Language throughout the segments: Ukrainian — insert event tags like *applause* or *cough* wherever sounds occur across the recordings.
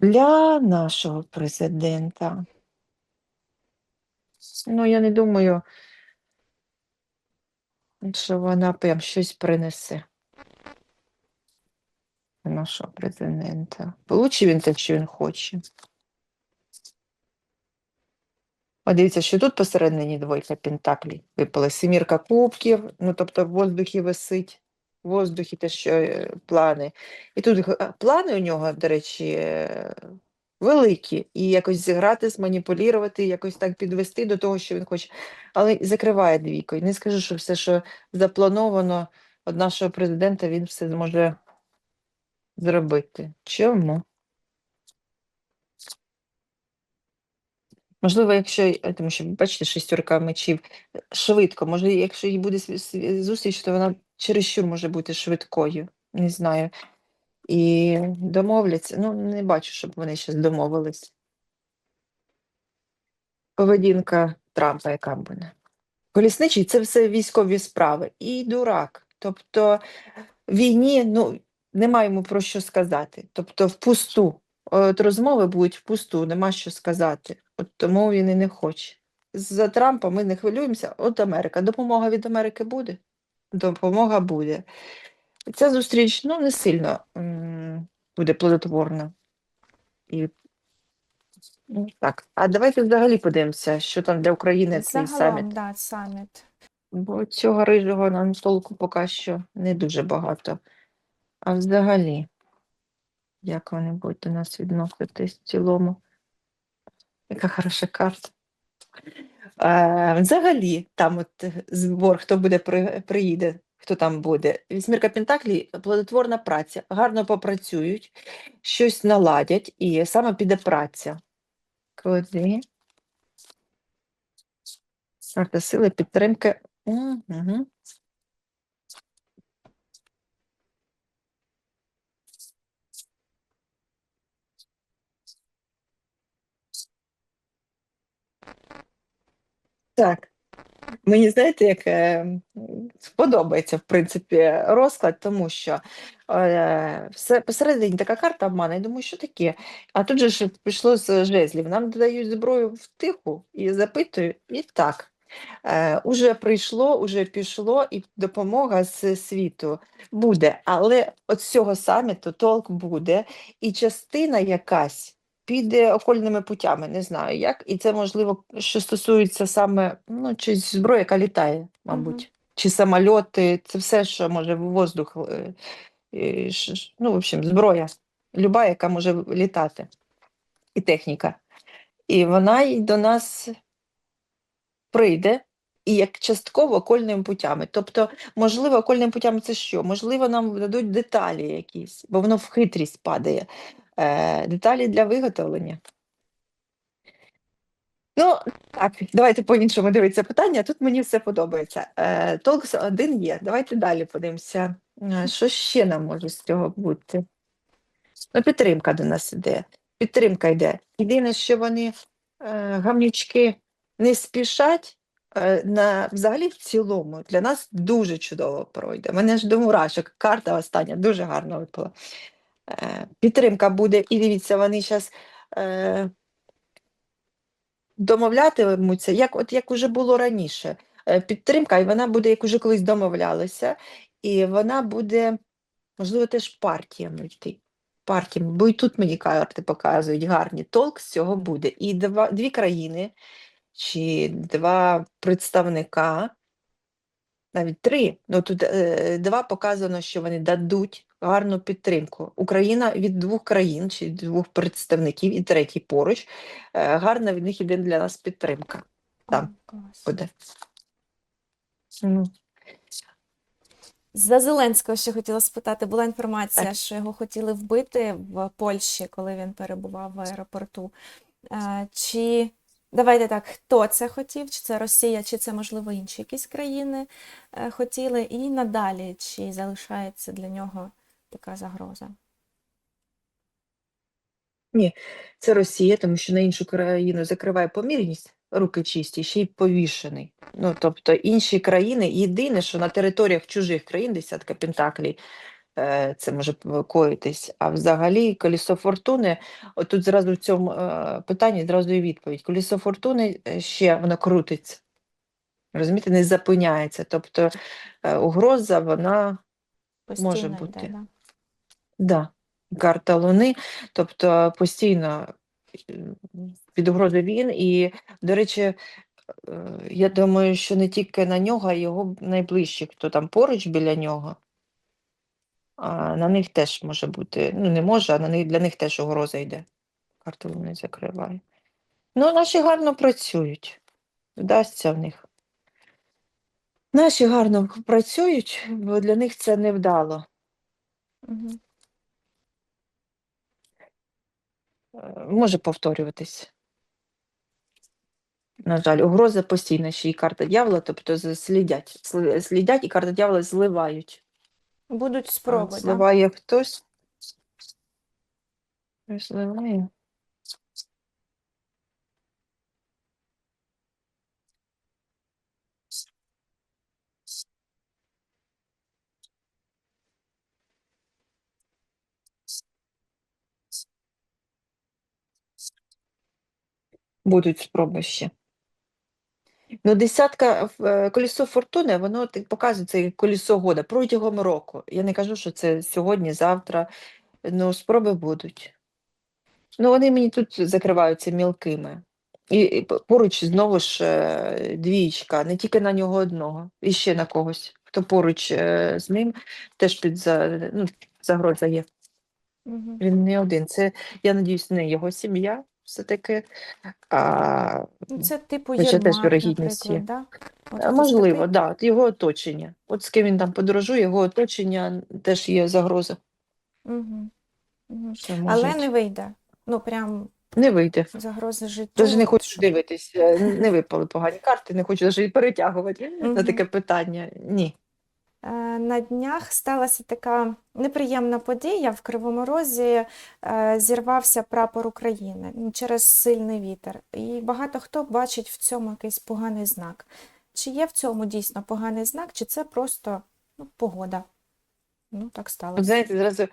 Для нашого президента. Ну, я не думаю, що вона прям щось принесе. Нашого президента. Получив він те, що він хоче. О, дивіться, що тут посередині двойка пентаклей випала. Семірка кубків, ну тобто в воздухі висить. Воздухі те, що е, плани. І тут плани у нього, до речі, е, великі. І якось зіграти, зманіпулювати, якось так підвести до того, що він хоче. Але закриває двійкою. Не скажу, що все, що заплановано від нашого президента, він все зможе зробити. Чому? Можливо, якщо, е, тому що, бачите, шестерка мечів швидко, може, якщо їй буде зустріч, то вона чересчур може бути швидкою. Не знаю. І домовляться. Ну, не бачу, щоб вони щось домовились. Поведінка Трампа, яка буде. Колісничий це все військові справи. І дурак. Тобто війні, ну, нема йому про що сказати. Тобто впусту. От розмови будуть впусту, нема що сказати. От тому він і не хоче. За Трампа ми не хвилюємося. От Америка. Допомога від Америки буде? Допомога буде. Ця зустріч ну, не сильно буде плодотворна. І, ну, так. А давайте взагалі подивимося, що там для України цей саміт. да, саміт. Бо цього рижого нам толку поки що не дуже багато. А взагалі, як вони будуть до нас відноситись в цілому? Яка хороша карта. Взагалі, там от е, збор, хто буде приїде, хто там буде. Вісьмірка Пентаклі плодотворна праця. Гарно попрацюють, щось наладять, і саме піде праця. Куди? Карта сили, підтримки. Угу. Так. Мені знаєте, як е, сподобається, в принципі, розклад, тому що е, все посередині така карта обману. Я думаю, що таке? А тут же ж пішло з жезлів. Нам додають зброю в тиху і запитують, і так. Е, уже прийшло, уже пішло, і допомога з світу буде. Але от цього саміту толк буде, і частина якась піде окольними путями, не знаю як. І це можливо, що стосується саме ну, чи зброї, яка літає, мабуть, чи самольоти, це все, що може в воздух. е, е, Ну, в общем, зброя, люба, яка може літати, і техніка. І вона й до нас прийде. І як частково окольними путями. Тобто, можливо, окольними путями це що? Можливо, нам дадуть деталі якісь, бо воно в хитрість падає. Е, деталі для виготовлення. Ну, так, давайте по-іншому дивитися питання. Тут мені все подобається. Е, толк один є. Давайте далі подивимося. Е, Що ще нам може з цього бути? Ну, підтримка до нас іде. Підтримка йде. Єдине, що вони гамнючки не спішать. На, взагалі, в цілому, для нас дуже чудово пройде. Мене ж до мурашок. Карта остання дуже гарно випала. Е, підтримка буде, і дивіться, вони зараз е, домовлятимуться, як, от як уже було раніше. Е, підтримка, і вона буде, як уже колись домовлялися, і вона буде, можливо, теж партіями йти. Партіями, бо і тут мені карти показують гарні толк з цього буде. І два, дві країни чи два представника, навіть три, ну тут е, два показано, що вони дадуть гарну підтримку. Україна від двох країн чи двох представників, і третій поруч. Е, гарна від них іде для нас підтримка. Там буде. За Зеленського ще хотіла спитати, була інформація, Так. що його хотіли вбити в Польщі, коли він перебував в аеропорту. Е, Чи давайте так, хто це хотів? Чи це Росія, чи це, можливо, інші якісь країни е, хотіли? І надалі, чи залишається для нього така загроза? Ні, Це Росія, тому що на іншу країну закриває помірність, руки чисті, ще й повішений. Ну, тобто інші країни, єдине, що на територіях чужих країн, десятка пентаклей, е, це може коїтись. А взагалі колесо фортуни, отут зразу в цьому е, питанні зразу і відповідь. Колесо фортуни е, ще воно крутиться. Розумієте, не зупиняється. Тобто угроза, вона Постійно може йде, бути. да. Да, карта Луни, тобто постійно під угрозою він. І, до речі, е, я думаю, що не тільки на нього, а його найближчі, хто там поруч біля нього, а на них теж може бути, ну не може, а на них, для них теж угроза йде. Карта Луни закриває. Ну, наші гарно працюють. Вдасться в них. Наші гарно працюють, бо для них це невдало. Мгм. Е, може повторюватись. На жаль, угроза постійна ще і карта дьявола, тобто слідять. Слідять і карта дьявола зливають. Будуть спроби. Зливає хтось. Хтось Зливає. Будуть спроби ще. Ну, десятка е, фортуни, воно показує це як колесо года протягом року. Я не кажу, що це сьогодні, завтра. Ну, спроби будуть. Ну, вони мені тут закриваються мілкими. І, поруч знову ж е, двієчка, не тільки на нього одного, і ще на когось, хто поруч е, з ним, теж під за, ну, загроза є. Мгм. Він не один. Це, я надіюсь, не його сім'я все-таки, а Ну, Це типу Хоча теж Єрмак, наприклад, да? От Можливо, такий? да, його оточення. От з ким він там подорожує, його оточення теж є загроза. Мгм. Що Але можуть. не вийде. Ну, прям Не вийде. загрози життю. Даже не хочу що. дивитись, е, не випали погані карти, не хочу навіть перетягувати на таке питання. Ні. Е, На днях сталася така неприємна подія. В Кривому Розі е, зірвався прапор України через сильний вітер. І багато хто бачить в цьому якийсь поганий знак. Чи є в цьому дійсно поганий знак, чи це просто ну, погода? Ну, так сталося. знаєте, зразу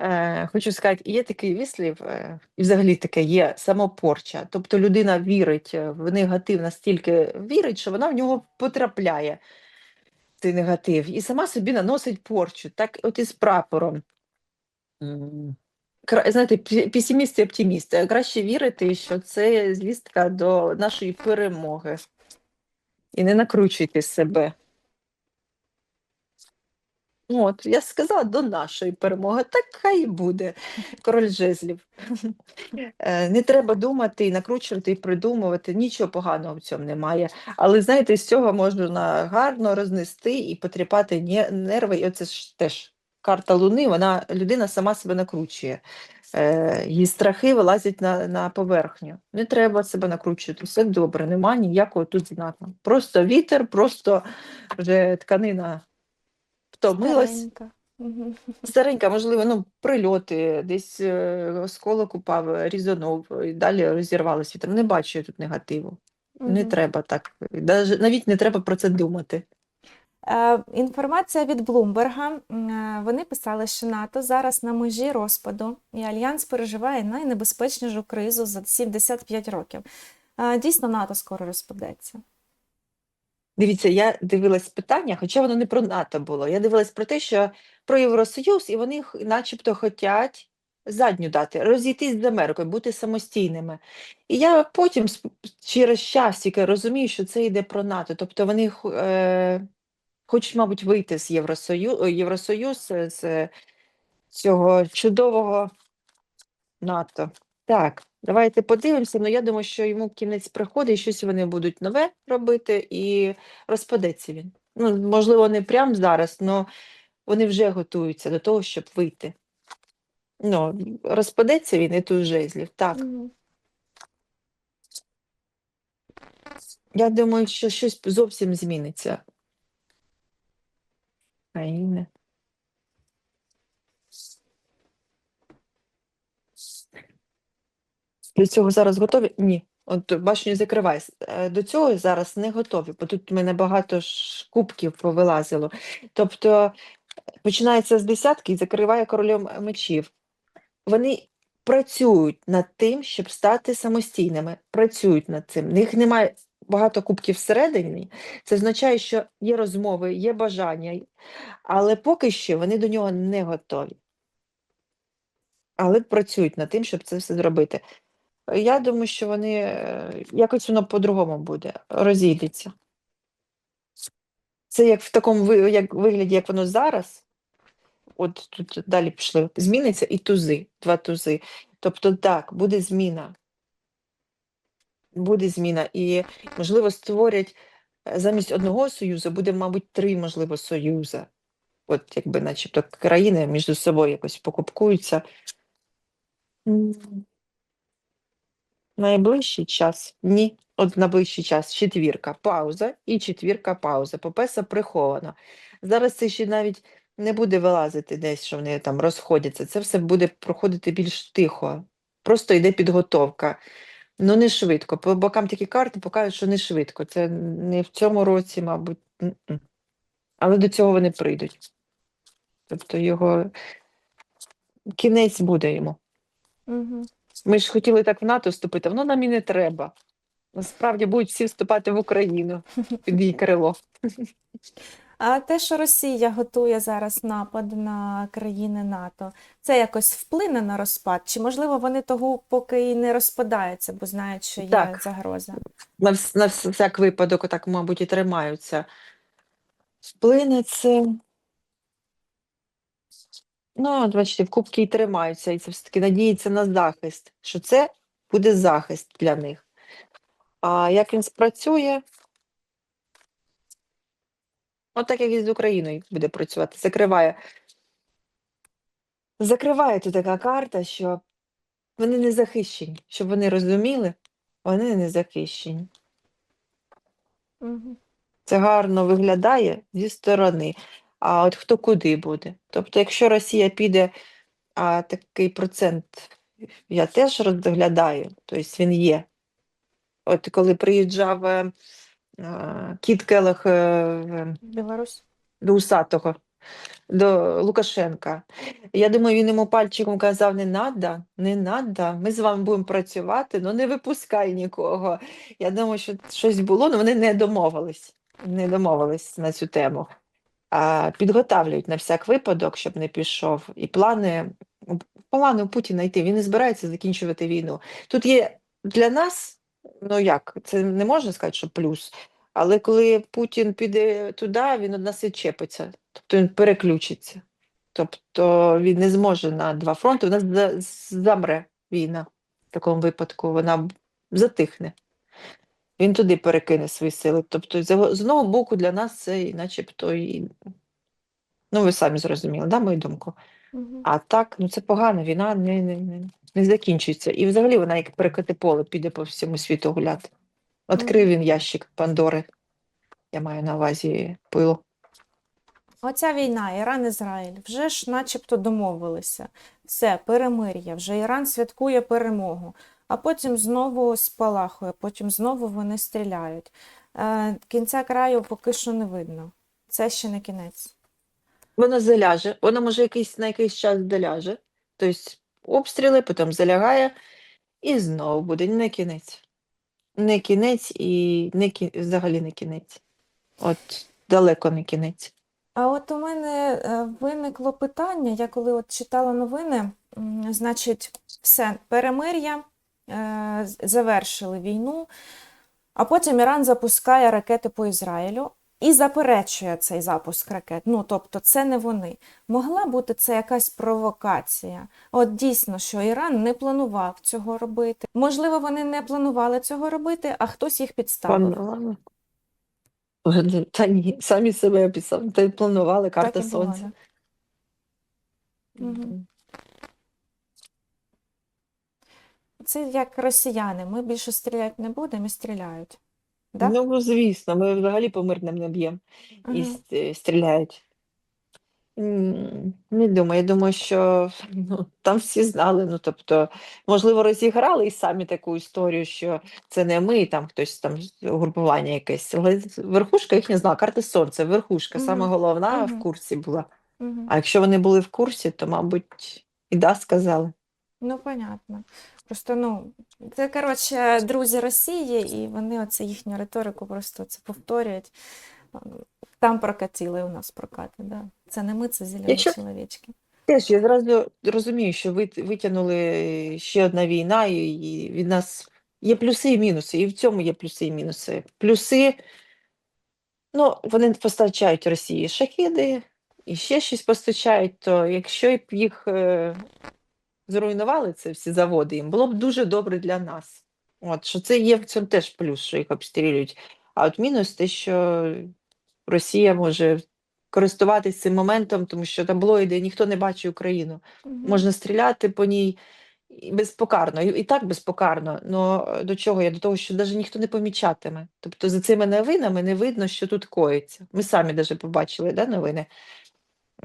е, хочу сказати, є такий вислів, е, і взагалі таке є самопорча. Тобто людина вірить в негатив настільки вірить, що вона в нього потрапляє, цей негатив, і сама собі наносить порчу. Так от із прапором. Знаєте, пі- і оптиміст. Е, Краще вірити, що це звістка до нашої перемоги. І не накручуйте себе. От, я сказала до нашої перемоги, так хай і буде. Король жезлів. Е, Не треба думати і накручувати, і придумувати. Нічого поганого в цьому немає. Але знаєте, з цього можна гарно рознести і потріпати нерви. І оце ж теж карта Луни, вона людина сама себе накручує. Е, Її страхи вилазять на, на поверхню. Не треба себе накручувати. Все добре, нема ніякого тут знаку. Просто вітер, просто вже тканина втомилась. Старенька. Можливо, ну, прильоти, десь е, осколок упав, різанув, і далі розірвалося вітром. Не бачу я тут негативу. Не треба так. Навіть не треба про це думати. Е, Інформація від Блумберга. Е, Вони писали, що НАТО зараз на межі розпаду, і Альянс переживає найнебезпечнішу кризу за 75 років. Дійсно, НАТО скоро розпадеться. Дивіться, я дивилась питання, хоча воно не про НАТО було. Я дивилась про те, що про Євросоюз, і вони начебто хочуть задню дати, розійтись з Америкою, бути самостійними. І я потім через час тільки розумію, що це йде про НАТО. Тобто вони е, хочуть, мабуть, вийти з Євросоюз, Євросоюз е, з цього чудового НАТО. Так, давайте подивимося. Ну, я думаю, що йому кінець приходить, і щось вони будуть нове робити, і розпадеться він. Ну, можливо, не прямо зараз, але вони вже готуються до того, щоб вийти. Ну, розпадеться він і тут жезлів. Так, Мгм. я думаю, що щось зовсім зміниться. Країни. До цього зараз готові? Ні. От башню закривай. Е, До цього зараз не готові, бо тут в мене багато ж кубків повилазило. Тобто починається з десятки і закриває королем мечів. Вони працюють над тим, щоб стати самостійними. Працюють над цим. В них немає багато кубків всередині. Це означає, що є розмови, є бажання, але поки що вони до нього не готові. Але працюють над тим, щоб це все зробити. Я думаю, що вони е, якось воно по-другому буде, розійдеться. Це як в такому як, вигляді, як воно зараз. От тут далі пішли. Зміниться і тузи, два тузи. Тобто, так, буде зміна. Буде зміна. І, можливо, створять е, замість одного союзу, буде, мабуть, три, можливо, союзи. От якби, начебто, країни між собою якось покупкуються. Найближчий час? Ні. От найближчий час четвірка, пауза і четвірка, пауза. Попеса приховано. Зараз це ще навіть не буде вилазити десь, що вони там розходяться. Це все буде проходити більш тихо. Просто йде підготовка. Ну, не швидко. По бокам такі карти покажуть, що не швидко. Це не в цьому році, мабуть. Але до цього вони прийдуть. Тобто його кінець буде йому. Угу. Ми ж хотіли так в НАТО вступити, воно нам і не треба. Насправді будуть всі вступати в Україну *laughs* під її крило. А те, що Росія готує зараз напад на країни НАТО, це якось вплине на розпад? Чи можливо вони того поки і не розпадаються, бо знають, що є Так. загроза? На, на всяк випадок, отак, мабуть, і тримаються. Вплине це. Ну, бачите, в кубки і тримаються, і це все-таки надіється на захист, що це буде захист для них. А як він спрацює? От так як і з Україною буде працювати, закриває. Закриває тут така карта, що вони не захищені. Щоб вони розуміли, вони не захищені. Угу. Це гарно виглядає зі сторони. А от хто куди буде? Тобто, якщо Росія піде, а такий процент я теж розглядаю, тобто він є. От коли приїжджав е, е, Кіт Келех е, Білорусь? до Усатого, до Лукашенка. Я думаю, він йому пальчиком казав: не надо, не надо, ми з вами будемо працювати, ну не випускай нікого. Я думаю, що щось було, але вони не домовились. Не домовились на цю тему. Підготавлюють на всяк випадок, щоб не пішов. І плани, плани Путіна йти. Він не збирається закінчувати війну. Тут є для нас, ну як, це не можна сказати, що плюс. Але коли Путін піде туди, він од нас відчепиться, тобто він переключиться. Тобто він не зможе на два фронти, у нас замре війна в такому випадку, вона затихне. Він туди перекине свої сили. Тобто, з одного боку, для нас це начебто і. Ну, ви самі зрозуміли, да, мою думку. Угу. А так, ну це погано, війна не, не, не, не закінчується. І взагалі вона як перекати поле піде по всьому світу гуляти. Відкрив він ящик Пандори. Я маю на увазі пило. Оця війна, Іран-Ізраїль, вже ж начебто домовилися. Все, перемир'я, вже Іран святкує перемогу, а потім знову спалахує, потім знову вони стріляють. Е, кінця краю поки що не видно. Це ще не кінець. Воно заляже, воно може якийсь на якийсь час заляже. Тобто обстріли, потім залягає і знову буде не кінець. Не кінець і не кі... взагалі не кінець. От далеко не кінець. А от у мене е, виникло питання, я коли от читала новини, значить, все, перемир'я, завершили війну, а потім Іран запускає ракети по Ізраїлю і заперечує цей запуск ракет. Ну, тобто, це не вони. Могла бути це якась провокація. От дійсно, що Іран не планував цього робити. Можливо, вони не планували цього робити, а хтось їх підставив. Планували. Та ні, самі себе описали. Та й планували карта сонця. да? Це як росіяни. Ми більше стріляти не будемо і стріляють. Да? Ну, звісно, ми взагалі по мирним не б'ємо і Мгм. е, стріляють. Не думаю, я думаю, що ну, там всі знали. Ну, тобто, можливо, розіграли і самі таку історію, що це не ми, там хтось там угрупування якесь. Але верхушка їх не знала. Карта сонця, верхушка, саме Мгм. головна в курсі була. Мгм. А якщо вони були в курсі, то, мабуть, і да сказали. Ну, понятно. Просто, ну, це, коротше, друзі Росії, і вони оце їхню риторику просто це повторюють. Там прокатили, у нас прокати, да. Це не ми, це зелені Якщо- чоловічки. Теж я зразу розумію, що ви витягнули ще одна війна, і, від нас є плюси і мінуси, і в цьому є плюси і мінуси. Плюси, ну, вони постачають Росії шахіди і ще щось постачають, то якщо б їх е, зруйнували, це всі заводи, їм було б дуже добре для нас. От, що це є в цьому теж плюс, що їх обстрілюють. А от мінус те, що Росія може користуватись цим моментом, тому що таблоїди ніхто не бачить Україну. Мгм. Можна стріляти по ній безпокарно, і, так безпокарно. Но до чого я? До того, що навіть ніхто не помічатиме. Тобто за цими новинами не видно, що тут коїться. Ми самі навіть побачили да, новини.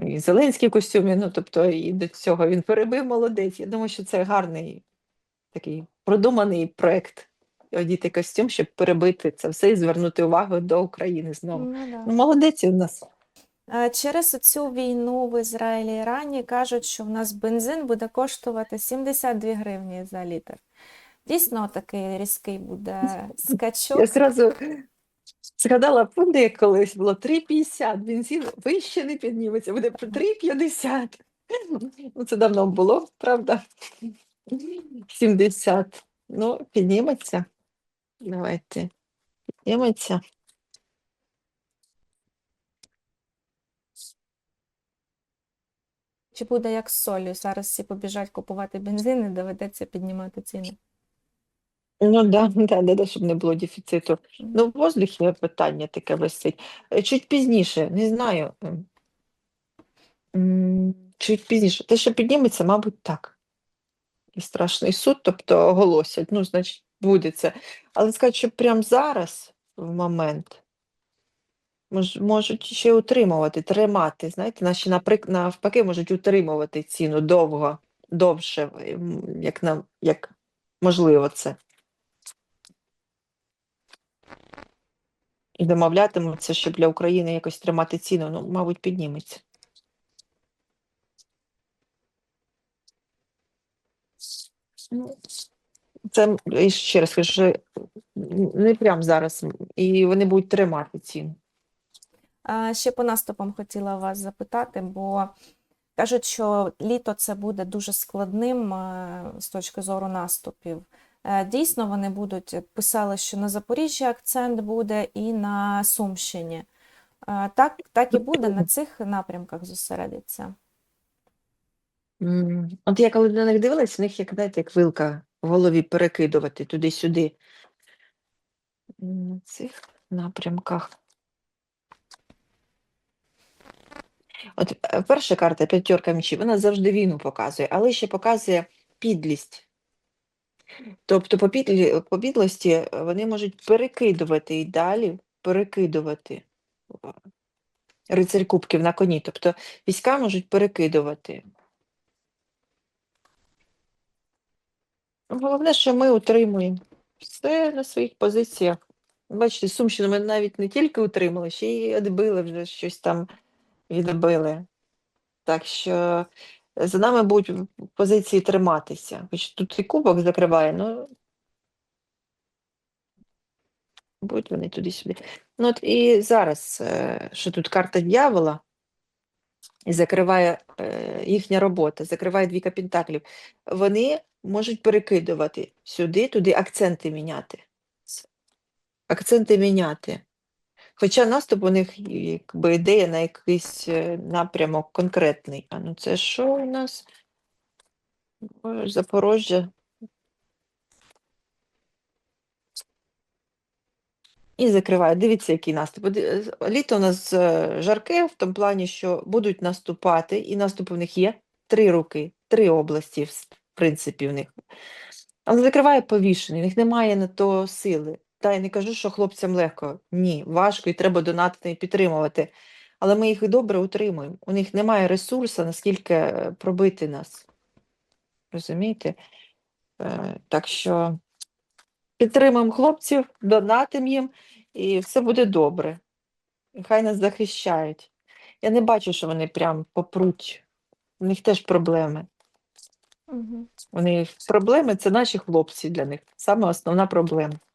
І Зеленський в костюмі, ну тобто і до цього він перебив молодець. Я думаю, що це гарний такий продуманий проект. Одіти костюм, щоб перебити це все і звернути увагу до України знову. Ну, да. Ну, молодець у нас. Через цю війну в Ізраїлі і Ірані кажуть, що в нас бензин буде коштувати 72 гривні за літр. Дійсно, такий різкий буде скачок. Я зразу згадала, як колись було 3,50, бензин вище не підніметься, буде 3,50. Ну, це давно було, правда? 70. Ну, підніметься. Давайте. Підніметься. Чи буде як з солью? Зараз всі побіжать купувати бензин і доведеться піднімати ціни. Ну, да, *laughs* да, да, да, щоб не було дефіциту. Ну, в воздухі питання таке висить. Е, Чуть пізніше, не знаю. ем, м, Чуть пізніше. Те, що підніметься, мабуть, так. І страшний суд, тобто оголосять, ну, значить, буде це. Але сказати, що прямо зараз, в момент, мож, можуть ще утримувати, тримати. Знаєте, наші наприк- навпаки можуть утримувати ціну довго, довше, як, нам, як можливо це. І домовлятимуться, щоб для України якось тримати ціну, ну, мабуть, підніметься. Це і ще раз кажу, що не прямо зараз, і вони будуть тримати ціну. Ще по наступам хотіла вас запитати, бо кажуть, що літо це буде дуже складним з точки зору наступів. Е, Дійсно, вони будуть писали, що на Запоріжжі акцент буде і на Сумщині. Е, Так, так і буде на цих напрямках зосередиться. От я коли на них дивилась, в них, як, знаєте, як вилка в голові перекидувати туди-сюди. На цих напрямках. От е, перша карта п'ятерка мечів, вона завжди війну показує, але ще показує підлість. Тобто по, підлі, по підлості е, вони можуть перекидувати і далі перекидувати е, рицарь кубків на коні. Тобто війська можуть перекидувати. Головне, що ми утримуємо все на своїх позиціях. Бачите, Сумщину ми навіть не тільки утримали, ще й відбили вже щось там відбили. Так що за нами будуть в позиції триматися. Хоч тут і кубок закриває, ну будуть вони туди-сюди. Ну от і зараз, е, що тут карта дьявола, і закриває е, їхня робота, закриває дві пентаклів, вони можуть перекидувати сюди, туди акценти міняти. Акценти міняти. Хоча наступ у них якби ідея на якийсь е, напрямок конкретний. А ну це що у нас? Запорожжя. І закриває. Дивіться, який наступ. Е, Літо у нас е, жарке в тому плані, що будуть наступати, і наступи в них є три руки, три області, в в принципі, в них. Але закриває повішений, в них немає на то сили. Та я не кажу, що хлопцям легко. Ні, важко і треба донатити і підтримувати. Але ми їх і добре утримуємо. У них немає ресурсу, наскільки е, пробити нас. Розумієте? Е, Так що підтримуємо хлопців, донатимо їм, і все буде добре. Хай нас захищають. я не бачу, що вони прям попруть. У них теж проблеми. Мгм. Вони проблеми це наші хлопці для них. Саме основна проблема.